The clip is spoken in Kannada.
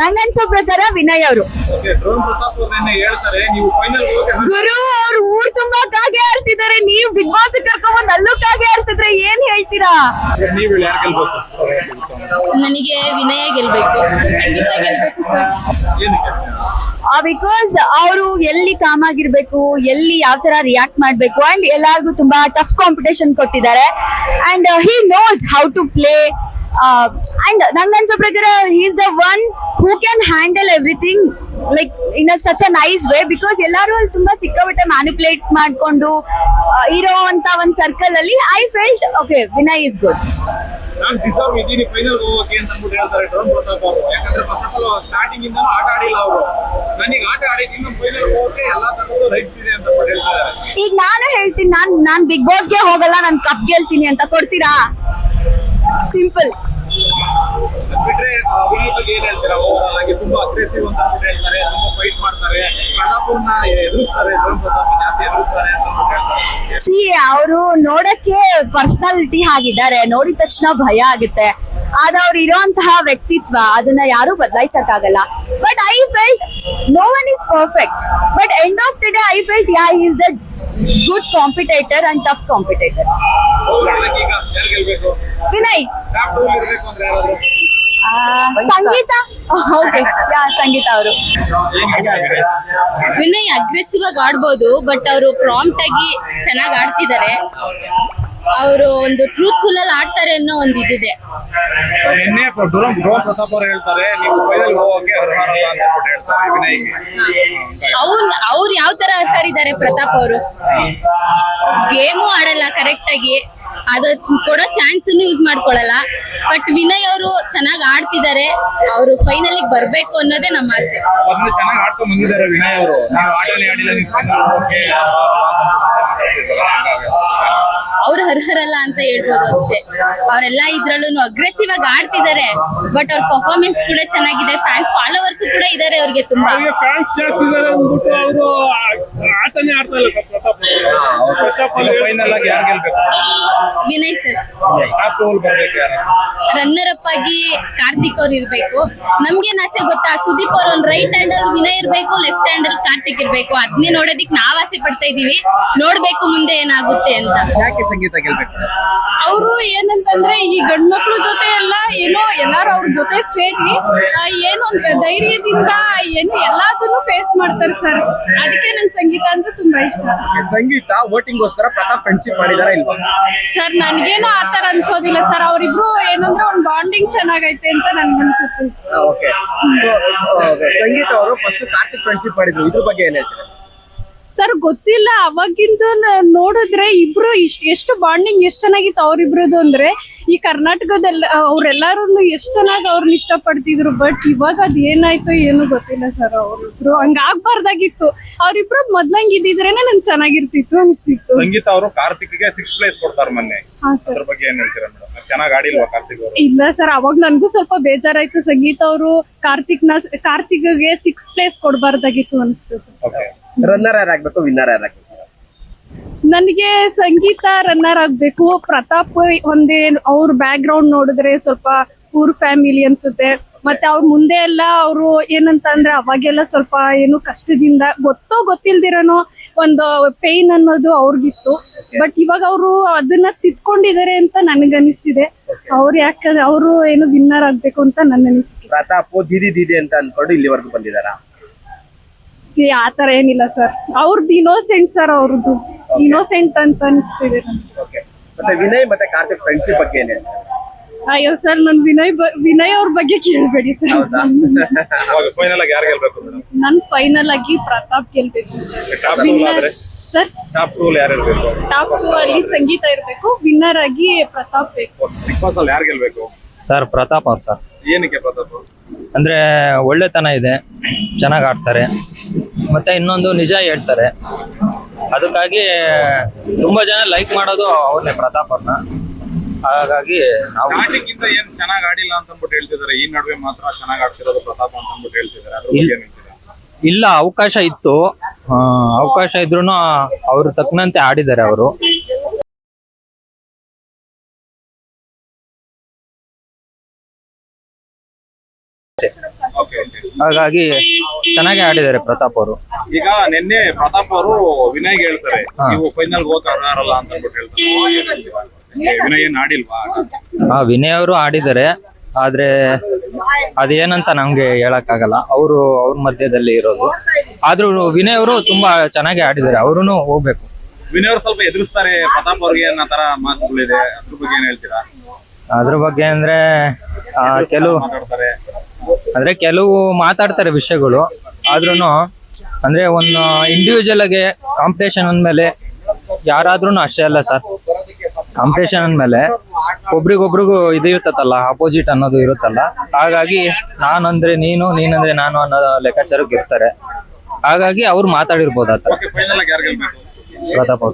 ನಂಗನ್ಸೋ ಪ್ರಕಾರ ವಿನಯ್ ಅವರು. ಓಕೆ ಡ್ರೋನ್ ಪ್ರತಾಪ್ ಹೇಳ್ತಾರೆ ನೀವು ಫೈನಲ್ ಹೋಗಿ ಗುರು ಅವ್ರು ಊರ್ ತುಂಬಾ ಕಾಗೆ ಆರಿಸಿದ್ದಾರೆ ನೀವು ಬಿಗ್ ಬಾಸ್ ಕರ್ಕೊಂಡ್ ಅಲ್ಲೂ ಕಾಗೆ ಆರಿಸಿದ್ರೆ ಏನ್ ಹೇಳ್ತೀರಾ? ನನಗೆ ವಿನಯ ಗೆಲ್ಬೇಕು. ಖಂಡಿತ ಗೆಲ್ಬೇಕು ಸರ್ ಬಿಕಾಸ್ ಅವರು ಎಲ್ಲಿ ಕಾಮ್ ಆಗಿರ್ಬೇಕು ಎಲ್ಲಿ ಯಾವ ತರ ರಿಯಾಕ್ಟ್ ಮಾಡ್ಬೇಕು ಅಂಡ್ ಎಲ್ಲಾರ್ಗು ತುಂಬಾ ಟಫ್ ಕಾಂಪಿಟೇಷನ್ ಕೊಟ್ಟಿದ್ದಾರೆ. And he knows how to play and ನಂಗನ್ಸೋ ಪ್ರಕಾರ is the one who can handle everything like in a such a nice way because ಎಲ್ಲರೂ ಅಲ್ಲಿ ತುಂಬಾ ಸಿಕ್ಕಾಪಟ್ಟೆ ಮ್ಯಾನಿಪುಲೇಟ್ ಮಾಡಿಕೊಂಡು ಇರೋ ಅಂತ ಒಂದು ಸರ್ಕಲ್ ಅಲ್ಲಿ I felt okay Vinay is good ನಾನು ಡಿಸರ್ವ್ ಇದ್ದೀನಿ ಫೈನಲ್ ಹೋಗೋಕೆ ಅಂತ ಅಂದ್ಬಿಟ್ಟು ಹೇಳ್ತಾರೆ ಡ್ರೋನ್ ಪ್ರತಾಪ್ ಅವರು ಯಾಕಂದ್ರೆ ಫಸ್ಟ್ ಆಫ್ ಆಲ್ ಸ್ಟಾರ್ಟಿಂಗ್ ಇಂದನೂ ಆಟ ಆಡಿಲ್ಲ ಅವರು. ನನಗೆ ಆಟ ಆಡಿದ್ದೀನಿ ಫೈನಲ್ ಹೋಗೋಕೆ ಎಲ್ಲಾ ತರದ್ದು ರೈಟ್ಸ್ ಇದೆ ಅಂತ ಹೇಳ್ತಾರೆ ಈಗ ನಾನು ಹೇಳ್ತೀನಿ ನಾನು ನಾನು ಬಿಗ್ ಬಾಸ್ಗೆ ಹೋಗಲ್ಲ ನಾನು ಕಪ್ ಗೆಲ್ತೀನಿ ಅಂತ ಕೊಡ್ತೀರಾ? ಸಿಂಪಲ್ ಬಿಟ್ರೆ ಬಗ್ಗೆ ಏನ್ ಹೇಳ್ತೀರಾ? ಓವರಾಲ್ ಆಗಿ ತುಂಬಾ ಅಗ್ರೆಸಿವ್ ಅಂತ ಹೇಳ್ತಾರೆ ತುಂಬಾ ಫೈಟ್ ಮಾಡ್ತಾರೆ. ಪ್ರತಾಪ್ನ ಎದುರಿಸ್ತಾರೆ ಡ್ರೋನ್ ಪ್ರತಾಪ್ ಜಾಸ್ತಿ ಎದುರಿಸ್ತಾರೆ ಅಂತ ಹೇಳ್ತಾರೆ. ಸಿ ಅವರು ನೋಡಕ್ಕೆ ಪರ್ಸನಾಲಿಟಿ ಆಗಿದ್ದಾರೆ ನೋಡಿದ ತಕ್ಷಣ ಭಯ ಆಗುತ್ತೆ. ಆದ ಅವ್ರು ಇರೋಂತಹ ವ್ಯಕ್ತಿತ್ವ ಅದನ್ನ ಯಾರು ಬದಲಾಯಿಸಕ್ಕಾಗಲ್ಲ. But I felt no one is perfect but end of the day I felt yeah is the good competitor and tough competitor Vinay top two ಇರ್ಬೇಕು ಅಂದ್ರೆ ಯಾರಾದ್ರು ಆ, ಸಂಗೀತ? ಓಕೆ ಯಾ ಸಂಗೀತ ಅವರು. ವಿನಯ್ ಅಗ್ರೆಸಿವ್ ಆಗಿ ಆಡ್ಬೋದು ಬಟ್ ಅವರು ಪ್ರಾಂಪ್ಟ್ ಆಗಿ ಚೆನ್ನಾಗಿ ಆಡ್ತಿದ್ದಾರೆ ಅವರು ಒಂದು ಟ್ರೂತ್ಫುಲ್ ಅಲ್ಲಿ ಆಡ್ತಾರೆ ಅನ್ನೋ ಒಂದು ಇದಿದೆ. ನಿನ್ನೆ ಡ್ರೋನ್ ಡ್ರೋನ್ ಪ್ರತಾಪ್ ಅವರು ಹೇಳ್ತಾರೆ ನೀವು ಫೈನಲ್ ಹೋಗೋಕೆ ಅವ್ರು ಬರಲ್ಲ ಅಂತ ಹೇಳ್ತಾರೆ ವಿನಯ್ಗೆ. ಅವ್ನ್ ಅವ್ರು ಯಾವ ಆಡ್ತಾರಿದ್ದಾರೆ ಪ್ರತಾಪ್ ಅವರು. ಗೇಮು ಆಡಲ್ಲ ಕರೆಕ್ಟ್ ಆಗಿ. ಅದು ಕೊಡೋ ಚಾನ್ಸ್ ಯೂಸ್ ಮಾಡ್ಕೊಳಲ್ಲ. ಬಟ್ ವಿನಯ್ ಅವರು ಚೆನ್ನಾಗಿ ಆಡ್ತಿದ್ದಾರೆ. ಅವರು ಫೈನಲ್ ಬರ್ಬೇಕು ಅನ್ನೋದೇ ನಮ್ಮ ಆಸೆ. ಚೆನ್ನಾಗಿ ಅವ್ರು ಅರ್ಹರಲ್ಲ ಅಂತ ಹೇಳ್ಬೋದು ಅಷ್ಟೇ. ಅವರೆಲ್ಲ ಇದ್ರಲ್ಲೂ ಅಗ್ರೆಸಿವ್ ಆಗಿ ಆಡ್ತಿದ್ದಾರೆ ಬಟ್ ಅವ್ರ ಪರ್ಫಾರ್ಮೆನ್ಸ್ ಕೂಡ ಚೆನ್ನಾಗಿದೆ. ಫ್ಯಾನ್ಸ್ ಫಾಲೋವರ್ಸ್ ಕೂಡ ಇದಾರೆ ಅವ್ರಿಗೆ ತುಂಬಾ. ಅವ್ರಿಗೆ ಫ್ಯಾನ್ಸ್ ಜಾಸ್ತಿ ಇದಾರೆ ಅಂದ್ಬಿಟ್ಟು ಅವರು ಆಟನೇ ಆಡ್ತಾ ಇಲ್ಲ sir Pratap first of all final ಆಗಿ ಯಾರು ಗೆಲ್ಬೇಕು? ವಿನಯ್ ಸರ್. ಟಾಪ್ ಟೋಲ್ ಬರ್ಬೇಕು ಯಾರು? ರನ್ನರ್ ಅಪ್ ಆಗಿ ಕಾರ್ತಿಕ್ ಅವ್ರು ಇರ್ಬೇಕು. ನಮ್ಗೇನ್ ಆಸೆ ಗೊತ್ತಾ? ಸುದೀಪ್ ಅವ್ರ ಒಂದ್ ರೈಟ್ ಹ್ಯಾಂಡ್ ಅಲ್ಲಿ ವಿನಯ್ ಇರ್ಬೇಕು ಲೆಫ್ಟ್ ಹ್ಯಾಂಡ್ ಅಲ್ಲಿ ಕಾರ್ತಿಕ್ ಇರ್ಬೇಕು. ಅದನ್ನೇ ನೋಡೋದಿಕ್ ನಾವ್ ಆಸೆ ಪಡ್ತಾ ಇದೀವಿ. ನೋಡ್ಬೇಕು ಮುಂದೆ ಏನಾಗುತ್ತೆ ಅಂತ. ಯಾಕೆ ಸಂಗೀತ ಗೆಲ್ಬೇಕು ಅವರು ಏನಂತಂದ್ರೆ ಈ ಗಂಡ್ ಮಕ್ಳು ಜೊತೆ ಎಲ್ಲ ಏನೋ ಎಲ್ಲಾರು ಅವ್ರ ಜೊತೆ ಸೇರಿ ಏನೋ ಒಂದ್ ಧೈರ್ಯದಿಂದ ಏನು ಎಲ್ಲಾದನ್ನು ಫೇಸ್ ಮಾಡ್ತಾರೆ ಸರ್ ಅದಕ್ಕೆ ನನ್ ಸಂಗೀತ ಅಂದ್ರೆ ತುಂಬಾ ಇಷ್ಟ. ಸಂಗೀತ ವೋಟಿಂಗ್ಗೋಸ್ಕರ ಪ್ರತಾಪ್ ಫ್ರೆಂಡ್ಶಿಪ್ ಮಾಡಿದಾರ ಇಲ್ವಾ? ಸರ್ ನನ್ಗೇನು ಆತರ ಅನ್ಸೋದಿಲ್ಲ ಸರ್ ಅವ್ರಿಬ್ರು ಏನಂದ್ರೆ ಒಂದ್ ಬಾಂಡಿಂಗ್ ಚೆನ್ನಾಗೈತೆ ಅಂತ ನನ್ಗನ್ಸುತ್ತೆ ಓಕೆ ಸೊ ಸಂಗೀತ ಅವರು ಫಸ್ಟ್ ಕಾರ್ತಿಕ್ ಫ್ರೆಂಡ್ಶಿಪ್ ಮಾಡಿದ್ರು. ಇದ್ರ ಬಗ್ಗೆ ಏನ್ ಹೇಳ್ತೀರಾ? ಸರ್ ಗೊತ್ತಿಲ್ಲ ಅವಾಗಿಂದ ನೋಡಿದ್ರೆ ಇಬ್ರು ಇಷ್ಟ ಎಷ್ಟು ಬಾಂಡಿಂಗ್ ಎಷ್ಟು ಚೆನ್ನಾಗಿತ್ತು ಅವ್ರಿಬ್ರದ್ದು ಅಂದ್ರೆ ಈ ಕರ್ನಾಟಕದಲ್ಲಿ ಅವ್ರೆಲ್ಲಾರು ಎಷ್ಟು ಚೆನ್ನಾಗಿ ಅವ್ರನ್ನ ಇಷ್ಟಪಡ್ತಿದ್ರು ಬಟ್ ಇವಾಗ ಅದ್ ಏನಾಯ್ತು ಏನು ಗೊತ್ತಿಲ್ಲ ಸರ್ ಅವ್ರಿಬ್ರು. ಹಂಗ ಆಗ್ಬಾರ್ದಾಗಿತ್ತು. ಅವ್ರಿಬ್ರು ಮೊದ್ಲಂಗ್ ಇದ್ದಿದ್ರೇನೆ ನನ್ ಚೆನ್ನಾಗಿರ್ತಿತ್ತು ಅನ್ಸ್ತಿತ್ತು. ಸಂಗೀತ ಅವರು ಕಾರ್ತಿಕ್ಗೆ ಸಿಕ್ಸ್ ಪ್ಲೇಸ್ ಕೊಡ್ತಾರೆ ಮೊನ್ನೆ. ಹಾ ಸರ್ ಅದ್ರ ಬಗ್ಗೆ ಏನ್ ಹೇಳ್ತೀರಾ ಮೇಡಮ್ ಚೆನ್ನಾಗಿ ಆಡಿಲ್ವಾ ಕಾರ್ತಿಕ್ ಅವರು? ಇಲ್ಲ ಸರ್ ಅವಾಗ ನನ್ಗೂ ಸ್ವಲ್ಪ ಬೇಜಾರಾಯ್ತು. ಸಂಗೀತ ಅವರು ಕಾರ್ತಿಕ್ನ ಕಾರ್ತಿಕ್ಗೆ ಸಿಕ್ಸ್ ಪ್ಲೇಸ್ ಕೊಡ್ಬಾರ್ದಾಗಿತ್ತು ಅನ್ಸ್ತಿತ್ತು. ಓಕೆ ರನ್ನರ್ ಯಾರಾಗ್ಬೇಕು ವಿನ್ನರ್ ಯಾರಾಗ್ಬೇಕು? ನನಗೆ ಸಂಗೀತ ರನ್ನರ್ ಆಗ್ಬೇಕು. ಪ್ರತಾಪ್ ಒಂದೇ ಅವ್ರ ಬ್ಯಾಕ್ ಗ್ರೌಂಡ್ ನೋಡಿದ್ರೆ ಸ್ವಲ್ಪ ಪೂರ್ ಫ್ಯಾಮಿಲಿ ಅನ್ಸುತ್ತೆ. ಮತ್ತೆ ಅವ್ರ ಮುಂದೆ ಎಲ್ಲ ಅವರು ಏನಂತ ಅಂದ್ರೆ ಅವಾಗೆಲ್ಲ ಸ್ವಲ್ಪ ಏನು ಕಷ್ಟದಿಂದ ಗೊತ್ತೋ ಗೊತ್ತಿಲ್ದಿರೋನೋ ಒಂದು ಪೇನ್ ಅನ್ನೋದು ಅವ್ರಿಗಿತ್ತು. ಬಟ್ ಇವಾಗ ಅವರು ಅದನ್ನ ತಿದ್ಕೊಂಡಿದ್ದಾರೆ ಅಂತ ನನಗನ್ನಿಸ್ತಿದೆ. ಅವ್ರು ಯಾಕೆ ಅವರು ಏನು ವಿನ್ನರ್ ಆಗ್ಬೇಕು ಅಂತ ನನ್ನ ಅನಿಸಿಕೆ ಪ್ರತಾಪ್ ದೀದಿ ದೀದಿ ಅಂತ ಅನ್ಕೊಂಡು ಇಲ್ಲಿವರೆಗೂ ಬಂದಿದಾರ ಆತರ ತರ ಏನಿಲ್ಲ ಸರ್. ಅವ್ರದ್ದು ಇನ್ನೋಸೆಂಟ್ ಸರ್ ಅವ್ರದ್ದು ಇನೋಸೆಂಟ್ ಅಂತ ಅನಿಸ್ತಿದೆ ಓಕೆ ಮತ್ತೆ ವಿನಯ್ ಮತ್ತೆ ಕಾರ್ತಿಕ್ ಫ್ರೆಂಡ್ಶಿಪ್ ಬಗ್ಗೆ ಏನೇ ಅಯ್ಯೋ ಸರ್ ನನ್ ವಿನಯ್ ಬ- ವಿನಯ್ ಅವ್ರ ಬಗ್ಗೆ ಕೇಳ್ಬೇಡಿ ಸರ್. ಫೈನಲ್ ಆಗಿ ಯಾರು ಗೆಲ್ಬೇಕು ಮೇಡಮ್ ನನ್ ಫೈನಲ್ ಆಗಿ ಪ್ರತಾಪ್ ಗೆಲ್ಬೇಕು ಟಾಪ್ ಸರ್ ಟೂ ವಿನ್ನರ್ ಆದ್ರೆ? ಸರ್? ಟಾಪ್ ಟೂ ಯಾರು ಇರಬೇಕು? ಟಾಪ್ ಟೂ ಅಲ್ಲಿ ಸಂಗೀತ ಇರ್ಬೇಕು ವಿನ್ನರ್ ಆಗಿ ಪ್ರತಾಪ್ ಬೇಕು. ಬಿಗ್ ಬಾಸ್ ಅಲ್ಲಿ ಯಾರು ಗೆಲ್ಬೇಕು? ಸರ್ ಪ್ರತಾಪ್ ಅವ್ರು ಸರ್. ಏನಕ್ಕೆ ಪ್ರತಾಪ್ ಅಂದ್ರೆ ಒಳ್ಳೆತನ ಇದೆ ಚೆನ್ನಾಗಿ ಆಡ್ತಾರೆ. ಮತ್ತೆ ಇನ್ನೊಂದು ನಿಜ ಹೇಳ್ತಾರೆ. ಅದಕ್ಕಾಗಿ ತುಂಬಾ ಜನ ಲೈಕ್ ಮಾಡೋದು ಅವನೇ ಪ್ರತಾಪ್ ಅವ್ರನ್ನ. ಹಾಗಾಗಿ ನಾವು ಸ್ಟಾರ್ಟಿಂಗ್ ಇಂದ ಏನ್ ಚೆನ್ನಾಗಿ ಆಡಿಲ್ಲ ಅಂತ ಅಂದ್ಬಿಟ್ಟು ಹೇಳ್ತಿದ್ದಾರೆ ಈ ನಡುವೆ ಮಾತ್ರ ಚೆನ್ನಾಗಿ ಆಡ್ತಿರೋದು ಪ್ರತಾಪ್ ಅಂತ ಅಂದ್ಬಿಟ್ಟು ಹೇಳ್ತಿದ್ದಾರೆ ಅದ್ರ ಬಗ್ಗೆ ಏನ್ ಹೇಳ್ತೀರಾ? ಇಲ್ಲ ಅವಕಾಶ ಇತ್ತು. ಆ, ಅವಕಾಶ ಇದ್ರು ಅವ್ರ ತಕ್ಕನಂತೆ ಆಡಿದ್ದಾರೆ ಅವರು. ಅಷ್ಟೇ ಹಾಗಾಗಿ ಚೆನ್ನಾಗಿ ಆಡಿದ್ದಾರೆ ಪ್ರತಾಪ್ ಅವರು. ಈಗ ನಿನ್ನೆ ಪ್ರತಾಪ್ ಅವರು ವಿನಯ್ ಹೇಳ್ತಾರೆ ನೀವು ಫೈನಲ್ ಹೋಗಕ್ ಅರ್ಹರಲ್ಲ ಅಂತ ಅಂದ್ಬಿಟ್ಟು ಹೇಳ್ತಾರೆ. ವಿನಯ್ ಏನ್ ಆಡಿಲ್ವಾ? ಆ ವಿನಯ್ ಅವರು ಆಡಿದ್ದಾರೆ ಆದ್ರೆ ಅದೇನಂತ ನಮ್ಗೆ ಹೇಳಕ್ಕಾಗಲ್ಲ. ಅವರು ಅವ್ರ ಮಧ್ಯದಲ್ಲಿ ಇರೋದು. ಆದ್ರೂ ವಿನಯ್ ಅವರು ತುಂಬಾ ಚೆನ್ನಾಗಿ ಆಡಿದ್ದಾರೆ ಅವರು ಹೋಗ್ಬೇಕು. ವಿನಯ್ ಅವ್ರು ಸ್ವಲ್ಪ ಎದುರಿಸ್ತಾರೆ ಪ್ರತಾಪ್ ಅವ್ರಿಗೆ ಅನ್ನೋ ತರ ಮಾತುಗಳಿದೆ. ಅದ್ರ ಬಗ್ಗೆ ಏನ್ ಹೇಳ್ತೀರಾ? ಅದ್ರ ಬಗ್ಗೆ ಅಂದ್ರೆ ಆ, ಕೆಲವು ಮಾತಾಡ್ತಾರೆ. ಅಂದ್ರೆ ಕೆಲವು ಮಾತಾಡ್ತಾರೆ ವಿಷಯಗಳು ಆದ್ರೂ ಅಂದ್ರೆ ಒಂದು ಇಂಡಿವಿಜುವಲ್ ಆಗಿ ಕಾಂಪಿಟೇಷನ್ ಅಂದ್ಮೇಲೆ ಯಾರಾದ್ರೂ ಅಷ್ಟೇ ಅಲ್ಲ ಸರ್ ಕಾಂಪಿಟೇಷನ್ ಅಂದ್ಮೇಲೆ ಒಬ್ರಿಗೊಬ್ರಿಗೂ ಇದು ಇರ್ತತಲ್ಲ ಅಪೋಸಿಟ್ ಅನ್ನೋದು ಇರುತ್ತಲ್ಲ. ಹಾಗಾಗಿ ನಾನಂದ್ರೆ ನೀನು ನೀನಂದ್ರೆ ನಾನು ಅನ್ನೋ ಲೆಕ್ಕಾಚಾರಕ್ಕೆ ಇರ್ತಾರೆ. ಹಾಗಾಗಿ ಅವ್ರು ಮಾತಾಡಿರ್ಬೋದು ಯಾರು ಪ್ರತಾಪ್